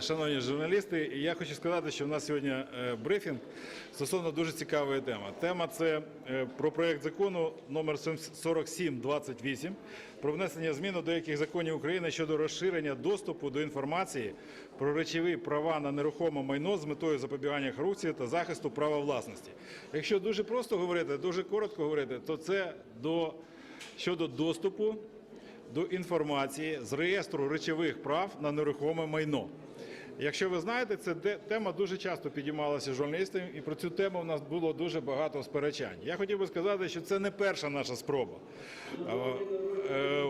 Шановні журналісти, я хочу сказати, що в нас сьогодні е, брифінг стосовно дуже цікавої теми. Тема це е, про проект закону номер 4728 про внесення змін до деяких законів України щодо розширення доступу до інформації про речові права на нерухоме майно з метою запобігання корупції та захисту права власності. Якщо дуже просто говорити, дуже коротко говорити, то це до щодо доступу до інформації з реєстру речових прав на нерухоме майно. Якщо ви знаєте, це тема дуже часто підіймалася журналістами, і про цю тему в нас було дуже багато сперечань. Я хотів би сказати, що це не перша наша спроба.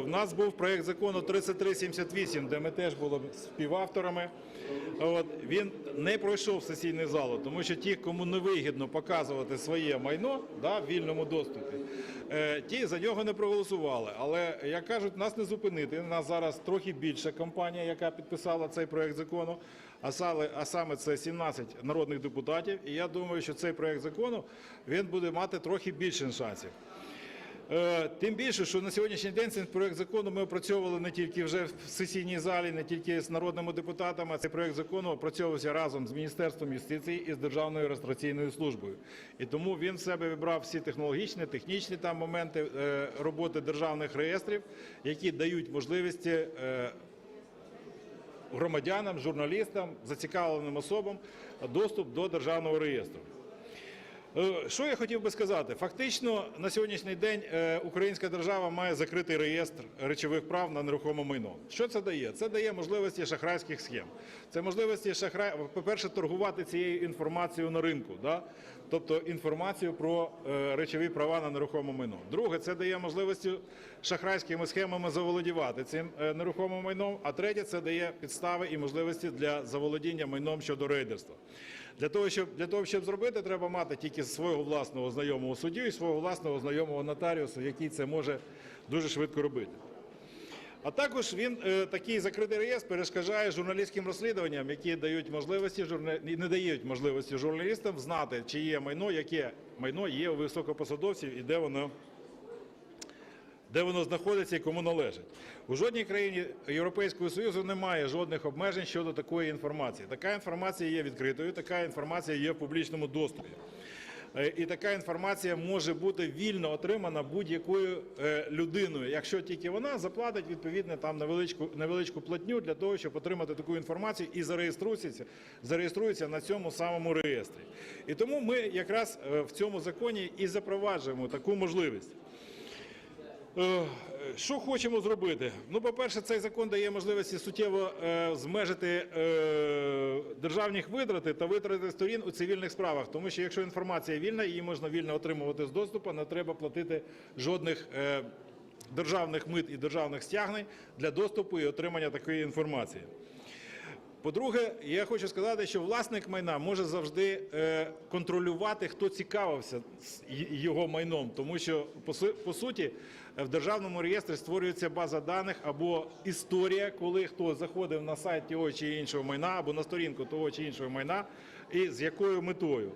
У нас був проєкт закону 3378, де ми теж були співавторами. От, він не пройшов сесійний залу, тому що ті, кому не вигідно показувати своє майно да, в вільному доступі, е, ті за нього не проголосували. Але, як кажуть, нас не зупинити. У нас зараз трохи більша компанія, яка підписала цей проєкт закону, а саме, це 17 народних депутатів. І я думаю, що цей проєкт закону він буде мати трохи більше шансів. Е, Тим більше, що на сьогоднішній день цей проект закону ми опрацьовували не тільки вже в сесійній залі, не тільки з народними депутатами. а Цей проект закону опрацьовувався разом з Міністерством юстиції і з Державною реєстраційною службою. І тому він в себе вибрав всі технологічні, технічні там моменти е, роботи державних реєстрів, які дають можливості е, громадянам, журналістам, зацікавленим особам доступ до державного реєстру. Е, Що я хотів би сказати? Фактично, на сьогоднішній день е, українська держава має закритий реєстр речових прав на нерухоме майно. Що це дає? Це дає можливості шахрайських схем. Це можливості шахрай, по-перше, торгувати цією інформацією на ринку, да? Тобто інформацію про е, речові права на нерухоме майно. Друге, це дає можливості шахрайськими схемами заволодівати цим е, нерухомим майном. А третє, це дає підстави і можливості для заволодіння майном щодо рейдерства. Для того, щоб, для того, щоб зробити, треба мати тільки свого власного знайомого суддю і свого власного знайомого нотаріуса, який це може дуже швидко робити. А також він е, такий закритий реєстр перешкоджає журналістським розслідуванням, які дають можливості журна... не дають можливості журналістам знати, чи є майно, яке майно є у високопосадовців і де воно де воно знаходиться і кому належить. У жодній країні Європейського Союзу немає жодних обмежень щодо такої інформації. Така інформація є відкритою, така інформація є в публічному доступі. Е, І така інформація може бути вільно отримана будь-якою е, людиною, якщо тільки вона заплатить відповідне там невеличку невеличку платню для того, щоб отримати таку інформацію і зареєструється, зареєструється на цьому самому реєстрі. І тому ми якраз е, в цьому законі і запроваджуємо таку можливість. Що хочемо зробити? Ну, по-перше, цей закон дає можливості суттєво е, змежити е, державних витрати та витрати сторін у цивільних справах. Тому що якщо інформація вільна, її можна вільно отримувати з доступу, не треба платити жодних е, державних мит і державних стягнень для доступу і отримання такої інформації. По-друге, я хочу сказати, що власник майна може завжди е, контролювати, хто цікавився його майном, тому що по, суті в державному реєстрі створюється база даних або історія, коли хто заходив на сайт того чи іншого майна, або на сторінку того чи іншого майна, і з якою метою.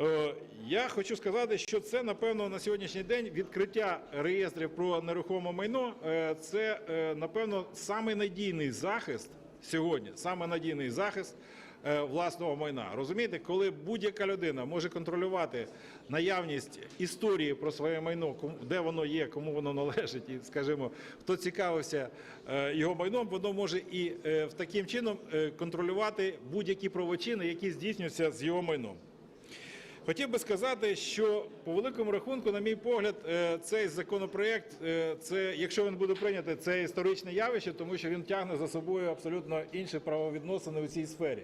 Е, Я хочу сказати, що це напевно на сьогоднішній день відкриття реєстрів про нерухоме майно. е, Це напевно самий надійний захист сьогодні, саме надійний захист е, власного майна. Розумієте, коли будь-яка людина може контролювати наявність історії про своє майно, де воно є, кому воно належить, і скажімо, хто цікавився е, його майном, воно може і е, в таким чином контролювати будь-які правочини, які здійснюються з його майном. Хотів би сказати, що по великому рахунку, на мій погляд, е, цей законопроект, е, це, якщо він буде прийнятий, це історичне явище, тому що він тягне за собою абсолютно інші правовідносини у цій сфері.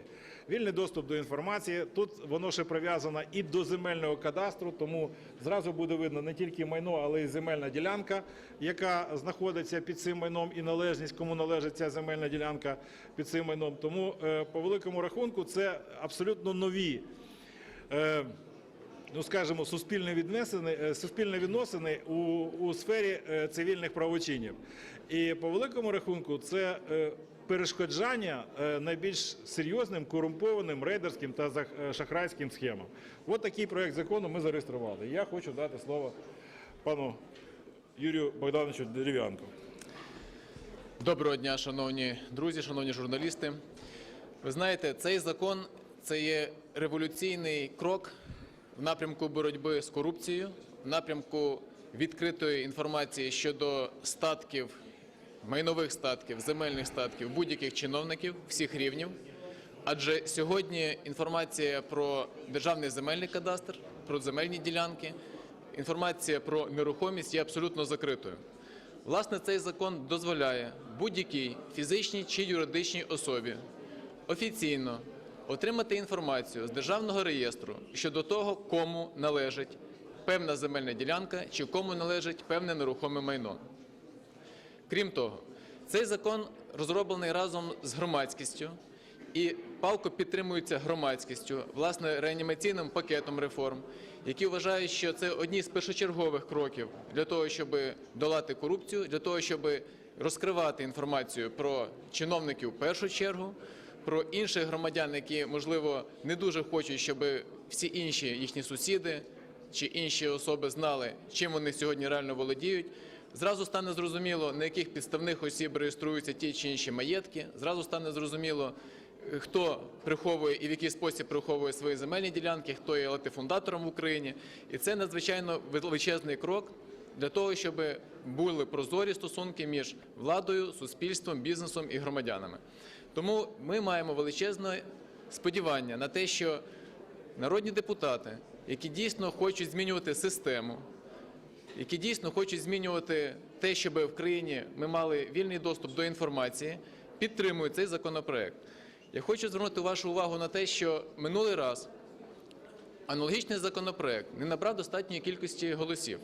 Вільний доступ до інформації. Тут воно ще прив'язано і до земельного кадастру, тому зразу буде видно не тільки майно, але й земельна ділянка, яка знаходиться під цим майном, і належність, кому належить ця земельна ділянка під цим майном. Тому е, по великому рахунку це абсолютно нові. Ну скажімо, суспільні віднесені, е, суспільні відносини у, у сфері е, цивільних правочинів. І по великому рахунку це е, перешкоджання найбільш серйозним корумпованим рейдерським та шахрайським схемам. От такий проект закону ми зареєстрували. Я хочу дати слово пану Юрію Богдановичу Дерев'янку. Доброго дня, шановні друзі, шановні журналісти. Ви знаєте, цей закон це є революційний крок в напрямку боротьби з корупцією, в напрямку відкритої інформації щодо статків, майнових статків, земельних статків будь-яких чиновників всіх рівнів. Адже сьогодні інформація про державний земельний кадастр, про земельні ділянки, інформація про нерухомість є абсолютно закритою. Власне, цей закон дозволяє будь-якій фізичній чи юридичній особі офіційно отримати інформацію з державного реєстру щодо того, кому належить певна земельна ділянка чи кому належить певне нерухоме майно. Крім того, цей закон розроблений разом з громадськістю і палко підтримується громадськістю, власне, реанімаційним пакетом реформ, які вважають, що це одні з першочергових кроків для того, щоб долати корупцію, для того, щоб розкривати інформацію про чиновників в першу чергу, про інших громадян, які можливо не дуже хочуть, щоб всі інші їхні сусіди чи інші особи знали, чим вони сьогодні реально володіють. Зразу стане зрозуміло, на яких підставних осіб реєструються ті чи інші маєтки. Зразу стане зрозуміло, е, хто приховує і в який спосіб приховує свої земельні ділянки, хто є латифундатором в Україні. І це надзвичайно величезний крок для того, щоб були прозорі стосунки між владою, суспільством, бізнесом і громадянами. Тому ми маємо величезне сподівання на те, що народні депутати, які дійсно хочуть змінювати систему, які дійсно хочуть змінювати те, щоб в країні ми мали вільний доступ до інформації, підтримують цей законопроект. Я хочу звернути вашу увагу на те, що минулий раз аналогічний законопроект не набрав достатньої кількості голосів.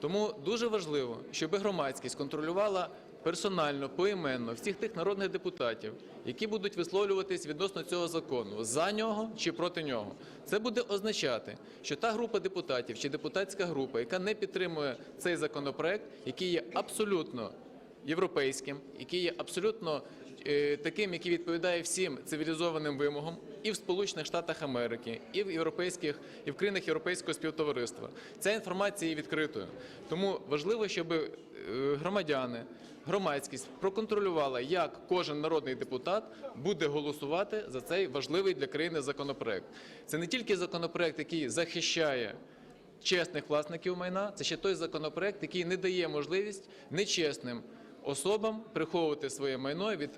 Тому дуже важливо, щоб громадськість контролювала персонально, поіменно всіх тих народних депутатів, які будуть висловлюватись відносно цього закону за нього чи проти нього. Це буде означати, що та група депутатів чи депутатська група, яка не підтримує цей законопроект, який є абсолютно європейським, який є абсолютно е, таким, який відповідає всім цивілізованим вимогам і в Сполучених Штатах Америки, і в європейських, і в країнах європейського співтовариства. Ця інформація є відкритою. Тому важливо, щоб е, громадяни, громадськість проконтролювала, як кожен народний депутат буде голосувати за цей важливий для країни законопроект. Це не тільки законопроект, який захищає чесних власників майна. Це ще той законопроект, який не дає можливість нечесним особам приховувати своє майно від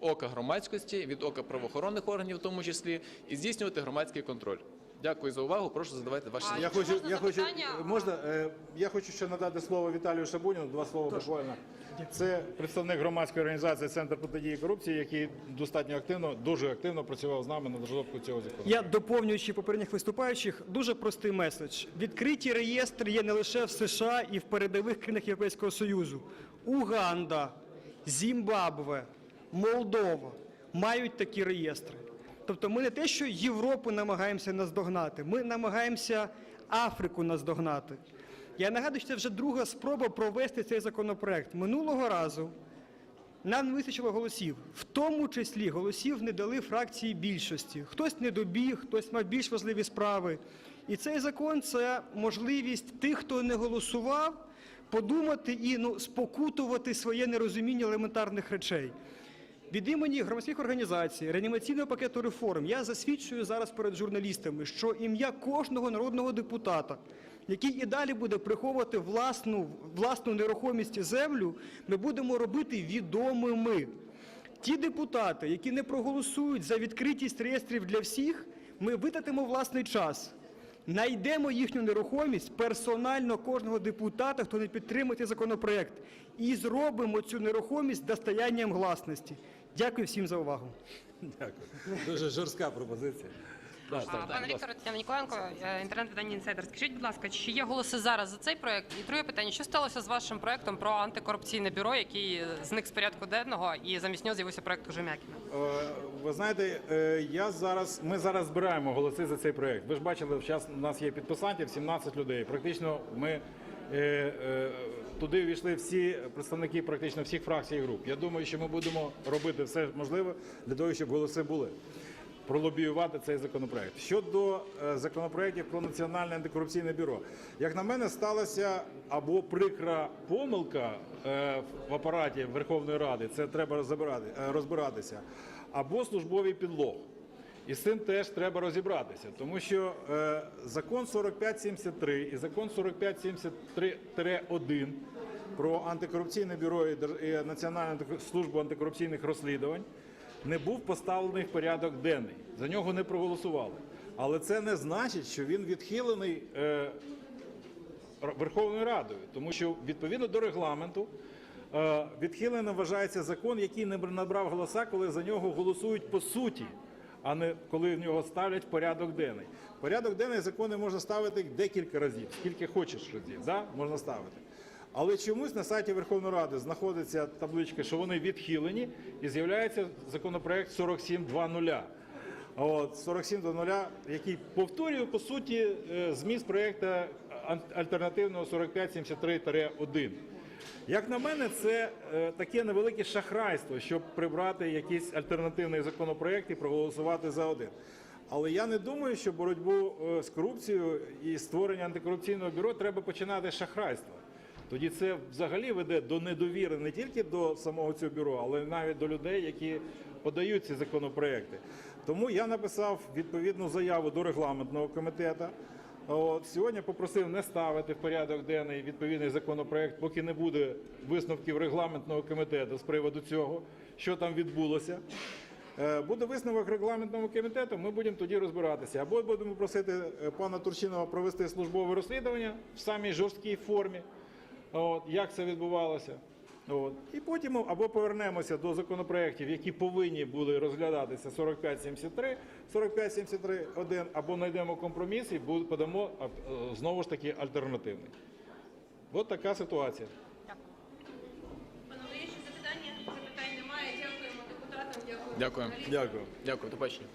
ока громадськості, від ока правоохоронних органів, в тому числі, і здійснювати громадський контроль. Дякую за увагу. Прошу задавати ваші Я хочу, можна я хочу, можна, е, я хочу ще надати слово Віталію Шабуніну, два слова буквально. Це представник громадської організації Центр протидії корупції, який достатньо активно, дуже активно працював з нами над розробкою цього закону. Я доповнюючи попередніх виступаючих, дуже простий меседж. Відкриті реєстри є не лише в США і в передових країнах Європейського Союзу. Уганда, Зімбабве, Молдова мають такі реєстри. Тобто ми не те, що Європу намагаємося наздогнати, ми намагаємося Африку наздогнати. Я нагадую, що це вже друга спроба провести цей законопроект. Минулого разу нам не вистачило голосів, в тому числі голосів не дали фракції більшості. Хтось не добіг, хтось мав більш важливі справи. І цей закон це можливість тих, хто не голосував, подумати і ну, спокутувати своє нерозуміння елементарних речей. Від імені громадських організацій, реанімаційного пакету реформ я засвідчую зараз перед журналістами, що ім'я кожного народного депутата, який і далі буде приховувати власну, власну нерухомість і землю, ми будемо робити відомими. Ті депутати, які не проголосують за відкритість реєстрів для всіх, ми витратимо власний час. Найдемо їхню нерухомість персонально кожного депутата, хто не підтримує цей законопроект, і зробимо цю нерухомість достоянням гласності. Дякую всім за увагу. Дякую. Дуже жорстка пропозиція. Так, Пане будь ласка. Вікторе, Тетяна Ніколенко, е, інтернет-видання «Інсайдер». Скажіть, будь ласка, чи є голоси зараз за цей проект? І друге питання: що сталося з вашим проектом про антикорупційне бюро, який е, зник з порядку денного, і замість нього з'явився проект Кожем'якіна? Е, Ви знаєте, е, я зараз, ми зараз збираємо голоси за цей проект. Ви ж бачили, зараз у нас є підписантів 17 людей. Практично ми е, е, туди ввійшли всі представники практично всіх фракцій і груп. Я думаю, що ми будемо робити все можливе для того, щоб голоси були. Пролобіювати цей законопроект щодо е, законопроєктів про національне антикорупційне бюро. Як на мене, сталася або прикра помилка е, в апараті Верховної Ради. Це треба е, розбиратися. або службовий підлог. І з цим теж треба розібратися, тому що е, закон 4573 і закон 4573-1 про антикорупційне бюро і Національну службу антикорупційних розслідувань не був поставлений в порядок денний. За нього не проголосували. Але це не значить, що він відхилений е, Верховною Радою, тому що відповідно до регламенту е, відхиленим вважається закон, який не набрав голоса, коли за нього голосують по суті, а не коли в нього ставлять порядок денний. Порядок денний закони можна ставити декілька разів, скільки хочеш разів, да? можна ставити. Але чомусь на сайті Верховної Ради знаходиться табличка, що вони відхилені, і з'являється законопроект 4720. От 47.00, який повторює по суті е, зміст проєкту альтернативного 4573-1. Як на мене, це е, таке невелике шахрайство, щоб прибрати якийсь альтернативний законопроєкт і проголосувати за один. Але я не думаю, що боротьбу е, з корупцією і створення антикорупційного бюро треба починати з шахрайства. Тоді це взагалі веде до недовіри не тільки до самого цього бюро, але навіть до людей, які подають ці законопроекти. Тому я написав відповідну заяву до регламентного комітету. От, сьогодні попросив не ставити в порядок денний відповідний законопроект, поки не буде висновків регламентного комітету з приводу цього, що там відбулося. Е, Буде висновок регламентного комітету, ми будемо тоді розбиратися. Або будемо просити е, пана Турчинова провести службове розслідування в самій жорсткій формі, от, як це відбувалося. От. І потім або повернемося до законопроєктів, які повинні були розглядатися 4573, 4573-1, або знайдемо компроміс і бу- подамо е, знову ж таки альтернативний. От така ситуація. Панове, ще запитання? Запитань немає. Дякуємо депутатам. Дякуємо. Дякую. Дякую. Дякую, до побачення.